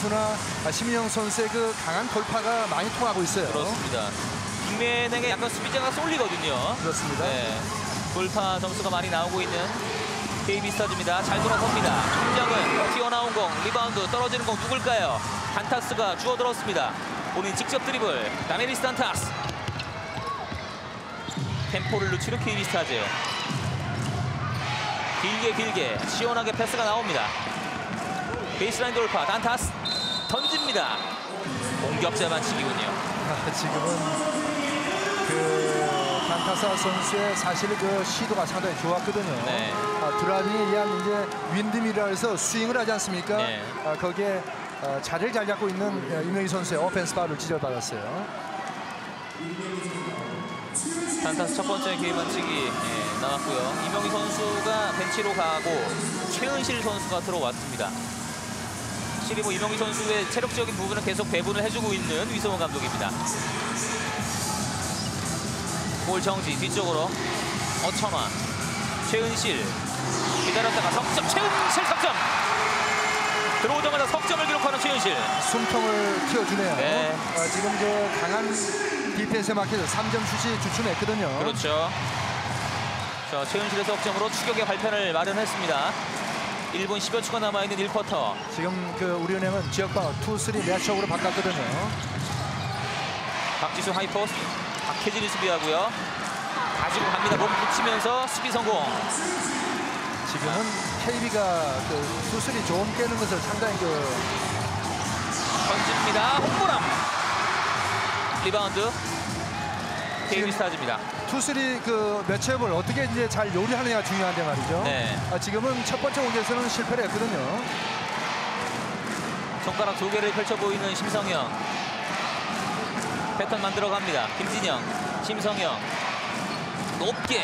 수나 심인영 선수의 그 강한 돌파가 많이 통하고 있어요. 그렇습니다. 빅맨에게 약간 수비자가 쏠리거든요. 그렇습니다. 네. 돌파 점수가 많이 나오고 있는 KB스타즈입니다. 잘 돌아섭니다. 김정은 튀어나온 공, 리바운드 떨어지는 공 누굴까요? 단타스가 주워들었습니다. 본인 직접 드리블, 다메리스 단타스. 템포를 늦추는 KB스타즈. 길게 길게 시원하게 패스가 나옵니다. 베이스라인 돌파, 단타스 던집니다. 공격자 반칙이군요. 아, 지금은 그 단타사 선수의 사실 그 시도가 상당히 좋았거든요. 네. 아, 드라이빙에 의한 이제 윈드밀이라 해서 스윙을 하지 않습니까? 네. 아, 거기에 아, 자리를 잘 잡고 있는 어, 이명희 선수의 오펜스 파울을 지적받았어요. 단타스 첫 번째 개입 반칙이 예, 나왔고요. 이명희 선수가 벤치로 가고 최은실 선수가 들어왔습니다. 확실히 뭐 이명희 선수의 체력적인 부분은 계속 배분을 해주고 있는 위성호 감독입니다. 볼 정지 뒤쪽으로 어천화 최은실 기다렸다가 석점 최은실 석점 들어오자마자 석점을 기록하는 최은실 숨통을 튀어주네요. 네. 아, 지금 그 강한 디펜스 마켓에서 3점 슛이 주춤했거든요. 그렇죠. 자, 최은실의 석점으로 추격의 발판을 마련했습니다. 1분 10여 초가 남아있는 1쿼터. 지금 그 우리은행은 지역방어 2, 3 매치업으로 바꿨거든요. 박지수 하이포스트. 박혜진이 수비하고요. 가지고 갑니다. 몸 붙이면서 수비 성공. 지금은 KB가 그 수술이 좋은 깨는 것을 상당히 그 던집니다. 홍보람. 리바운드. KB 스타즈입니다. 투쓰리 그 매치업을 어떻게 이제 잘 요리하느냐가 중요한데 말이죠. 네. 아, 지금은 첫 번째 공격에서는 실패를 했거든요. 손가락 두 개를 펼쳐 보이는 심성영. 패턴 만들어 갑니다. 김진영, 심성영. 높게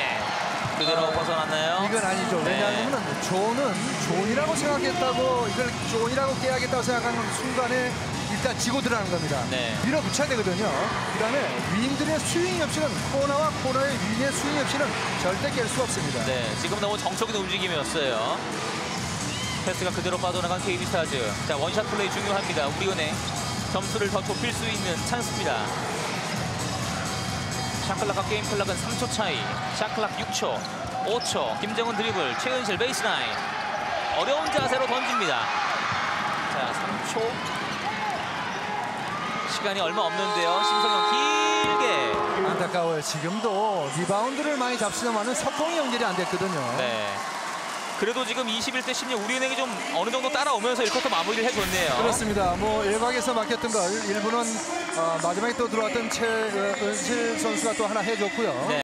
그대로 벗어났나요? 이건 아니죠. 네. 왜냐하면 존은 존이라고 생각했다고 이걸 존이라고 깨야겠다고 생각하는 순간에 일단 지고 들어가는 겁니다. 네. 밀어붙여야 되거든요. 그다음에 윙들의 스윙 없이는 코너와 코너의 윙의 스윙 없이는 절대 깰수 없습니다. 네, 지금 너무 정적인 움직임이었어요. 패스가 그대로 빠져나간 KB스타즈. 자, 원샷 플레이 중요합니다. 우리은행 점수를 더 좁힐 수 있는 찬스입니다. 샤클락과 게임 클락은 3초 차이. 샤클락 6초, 5초. 김정은 드리블, 최은실 베이스라인. 어려운 자세로 던집니다. 자, 3초. 시간이 얼마 없는데요. 심성영 길게. 안타까워요. 지금도 리바운드를 많이 잡시더만은 석공이 연결이 안 됐거든요. 네. 그래도 지금 21대 16 우리은행이 좀 어느 정도 따라오면서 1쿼터 마무리를 해줬네요. 그렇습니다. 뭐 일각에서 막혔던 걸 일부는 어, 마지막에 또 들어왔던 최은실 선수가 또 하나 해줬고요. 네.